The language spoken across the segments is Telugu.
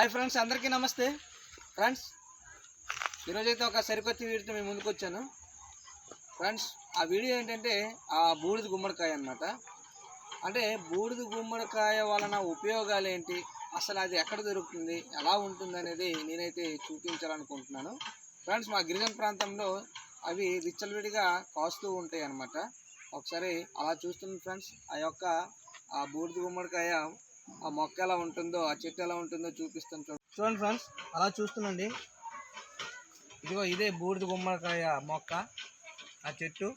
హాయ్ ఫ్రెండ్స్ అందరికీ నమస్తే. ఫ్రెండ్స్ ఈరోజైతే ఒక సరికొత్త వీడియోతో మేము ముందుకు వచ్చాను ఫ్రెండ్స్ ఆ వీడియో ఏంటంటే ఆ బూడిద గుమ్మడికాయ అన్నమాట. అంటే బూడిద గుమ్మడికాయ వలన ఉపయోగాలు ఏంటి అసలు అది ఎక్కడ దొరుకుతుంది? ఎలా ఉంటుంది అనేది నేనైతే చూపించాలనుకుంటున్నాను. ఫ్రెండ్స్ మా గిరిజన ప్రాంతంలో అవి విచ్చలవిడిగా కాస్తూ ఉంటాయి అన్నమాట ఒకసారి అలా చూస్తుంది ఫ్రెండ్స్ ఆ యొక్క ఆ బూడిద గుమ్మడికాయ ఆ మొక్క ఎలా ఉంటుందో ఆ చెట్టు ఎలా ఉంటుందో చూపిస్తాను చూడండి చూడండి ఫ్రెండ్స్ అలా చూస్తుండండి ఇదిగో ఇదే బూడిద గుమ్మడికాయ మొక్క ఆ చెట్టు.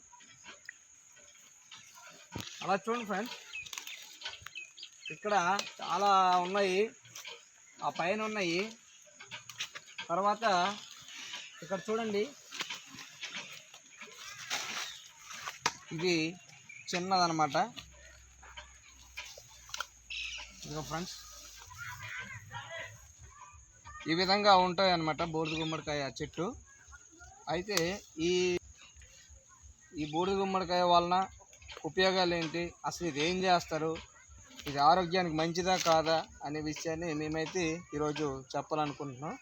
అలా చూడండి ఫ్రెండ్స్. ఇక్కడ చాలా ఉన్నాయి ఆ పైన ఉన్నాయి. తర్వాత ఇక్కడ చూడండి. ఇది చిన్నదనమాట ఇదిగో ఫ్రెండ్స్. ఈ విధంగా ఉంటాయి అన్నమాట బూడిద గుమ్మడికాయ చెట్టు. అయితే ఈ ఈ బూడిద గుమ్మడికాయ వలన ఉపయోగాలు ఏంటి? అసలు ఇది ఏం చేస్తారు? ఇది ఆరోగ్యానికి మంచిదా కాదా? అనే విషయాన్ని మేమైతే ఈరోజు చెప్పాలనుకుంటున్నాం.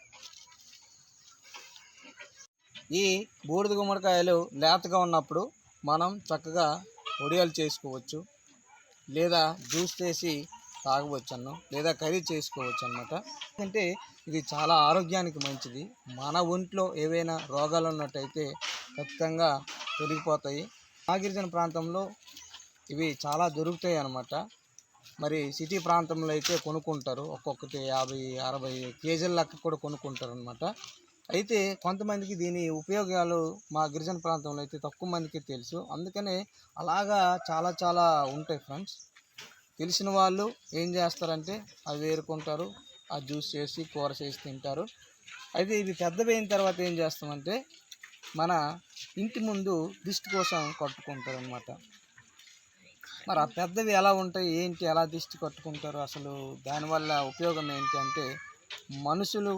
ఈ బూడిద గుమ్మడికాయలు లేతగా ఉన్నప్పుడు మనం చక్కగా ఒడియాలు చేసుకోవచ్చు. లేదా జ్యూస్ చేసి తాగవచ్చు లేదా కర్రీ చేసుకోవచ్చు అన్నమాట అంటే ఇది చాలా ఆరోగ్యానికి మంచిది. మన ఒంట్లో ఏవైనా రోగాలు ఉన్నట్టయితే ఖచ్చితంగా తొలగిపోతాయి. నాగిరిజన ప్రాంతంలో ఇవి చాలా దొరుకుతాయి అన్నమాట మరి సిటీ ప్రాంతంలో అయితే కొనుక్కుంటారు. ఒక్కొక్కటి యాభై అరవై కేజీల లెక్క కూడా కొనుక్కుంటారు అనమాట అయితే కొంతమందికి దీని ఉపయోగాలు మా గిరిజన ప్రాంతంలో అయితే తక్కువ మందికి తెలుసు. అందుకనే అలాగా చాలా చాలా ఉంటాయి ఫ్రెండ్స్. తెలిసిన వాళ్ళు ఏం చేస్తారంటే అవి వేరుకుంటారు ఆ జ్యూస్ చేసి కూర చేసి తింటారు. అయితే ఇది పెద్దపోయిన తర్వాత ఏం చేస్తామంటే మన ఇంటి ముందు దిష్టి కోసం కట్టుకుంటారు అనమాట మరి ఆ పెద్దవి ఎలా ఉంటాయి ఏంటి ఎలా దిష్టి కట్టుకుంటారు అసలు దానివల్ల ఉపయోగం ఏంటి అంటే మనుషులు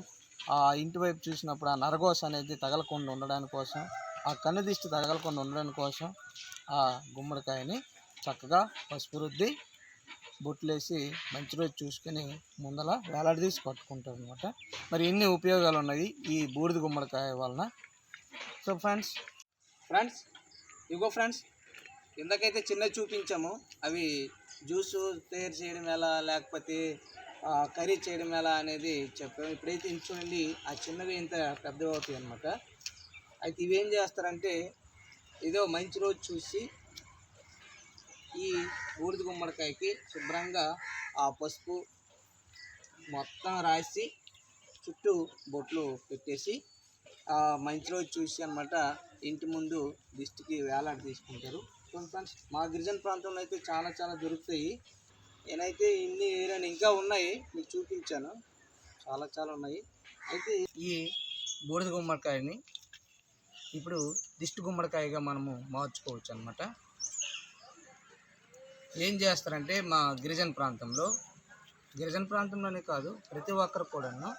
ఆ ఇంటి వైపు చూసినప్పుడు ఆ నరగోస అనేది తగలకుండా ఉండడానికి కోసం ఆ కన్ను దిష్టి తగలకుండా ఉండడానికి కోసం ఆ గుమ్మడికాయని చక్కగా పసుపు రుద్ది బొట్లేసి మంచి రోజు చూసుకొని ముందల వేలాడదీసి పట్టుకుంటారు అనమాట మరి ఎన్ని ఉపయోగాలు ఉన్నాయి ఈ బూడిద గుమ్మడికాయ వలన? సో ఫ్రెండ్స్ ఫ్రెండ్స్ ఇగో ఫ్రెండ్స్ ఇందాకైతే చిన్న చూపించాము. అవి జ్యూస్ తయారు చేయడం ఎలా లేకపోతే కర్రీ చేయడం ఎలా అనేది చెప్పాము. ఇప్పుడైతే ఇంత చూడండి ఆ చిన్నవి ఇంత పెద్దవి అవుతాయి అనమాట అయితే ఇవేం చేస్తారంటే ఏదో మంచి రోజు చూసి ఈ బూడిద గుమ్మడికాయకి శుభ్రంగా ఆ పసుపు మొత్తం రాసి చుట్టూ బొట్లు పెట్టేసి మంచి రోజు చూసి అనమాట ఇంటి ముందు దిష్టికి వేలాడ తీసుకుంటారు. కొన్ని ఫ్రెండ్స్ మా గిరిజన ప్రాంతంలో అయితే చాలా చాలా దొరుకుతాయి. నేనైతే ఇన్ని ఏరియాలు ఇంకా ఉన్నాయి మీకు చూపించాను. చాలా చాలా ఉన్నాయి. అయితే ఈ బూడిద గుమ్మడికాయని ఇప్పుడు దిష్టి గుమ్మడికాయగా మనము మార్చుకోవచ్చు అనమాట ఏం చేస్తారంటే మా గిరిజన ప్రాంతంలో గిరిజన ప్రాంతంలోనే కాదు ప్రతి ఒక్కరు కూడాను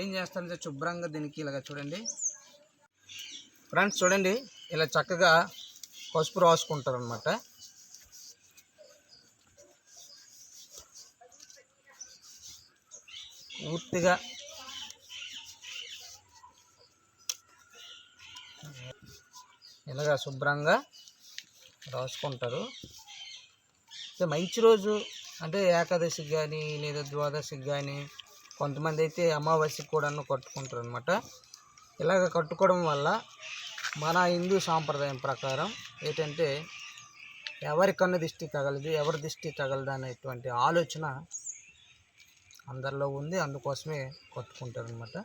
ఏం చేస్తారంటే శుభ్రంగా దీనికి ఇలాగ చూడండి. ఫ్రెండ్స్ చూడండి ఇలా చక్కగా పసుపు రాసుకుంటారు అనమాట పూర్తిగా ఇలాగా శుభ్రంగా రాసుకుంటారు. అయితే మంచి రోజు అంటే ఏకాదశికి కానీ లేదా ద్వాదశికి కానీ కొంతమంది అయితే అమావాస్యకి కూడా కట్టుకుంటారు అనమాట ఇలాగ కట్టుకోవడం వల్ల మన హిందూ సాంప్రదాయం ప్రకారం ఏంటంటే ఎవరి కన్ను దిష్టి తగలదు ఎవరి దిష్టి తగలదు అనేటువంటి ఆలోచన అందరిలో ఉంది. అందుకోసమే కట్టుకుంటారు అనమాట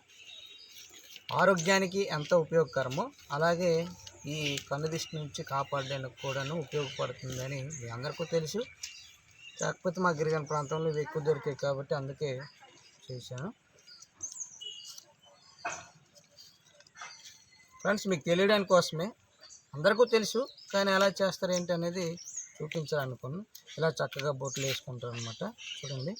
ఆరోగ్యానికి ఎంత ఉపయోగకరమో అలాగే ఈ కన్ను దిష్టి నుంచి కాపాడడానికి కూడాను ఉపయోగపడుతుందని మీ అందరికీ తెలుసు. కాకపోతే మా గిరిజన ప్రాంతంలో ఇవి ఎక్కువ దొరికాయి కాబట్టి అందుకే చేశాను. ఫ్రెండ్స్ మీకు తెలియడానికి కోసమే అందరికీ తెలుసు కానీ ఎలా చేస్తారు ఏంటి అనేది చూపించాలనుకున్నాను. ఇలా చక్కగా బొట్లు వేసుకుంటారు అనమాట చూడండి.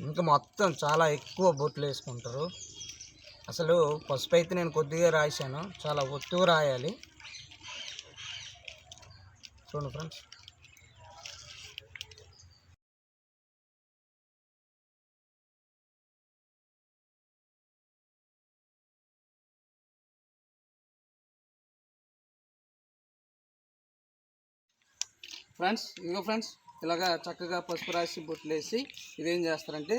ఇంకా మొత్తం చాలా ఎక్కువ బొట్లు వేసుకుంటారు. అసలు పసుపు అయితే నేను కొద్దిగా రాశాను. చాలా ఒత్తుగా రాయాలి. చూడండి ఫ్రెండ్స్. ఫ్రెండ్స్ ఇంకో ఫ్రెండ్స్. ఇలాగా చక్కగా పసుపు రాసి బొట్లేసి ఇదేం చేస్తారంటే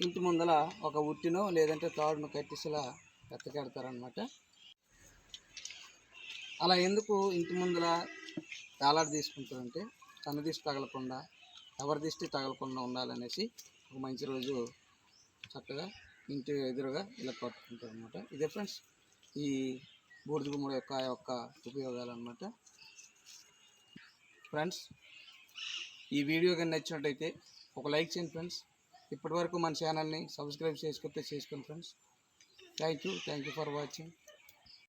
ఇంటి ముందల ఒక ఉట్టినో లేదంటే తాడును కట్టేసి ఇలా ఎత్తకెడతారనమాట అలా ఎందుకు ఇంటి ముందల వేలాడ తీసుకుంటారంటే తన దిష్టి తగలకుండా ఎవరి దిష్టి తగలకుండా ఉండాలనేసి ఒక మంచి రోజు చక్కగా ఇంటి ఎదురుగా ఇలా కట్టుకుంటారు అనమాట ఇదే ఫ్రెండ్స్ ఈ బూడిద గుమ్మడి యొక్క యొక్క ఉపయోగాలు అనమాట ఫ్రెండ్స్ ఈ వీడియో కానీ నచ్చినట్టయితే ఒక లైక్ చేయండి ఫ్రెండ్స్. ఇప్పటివరకు మన ఛానల్ని సబ్స్క్రైబ్ చేసుకుంటే చేసుకోండి friends. Thank you thank you for watching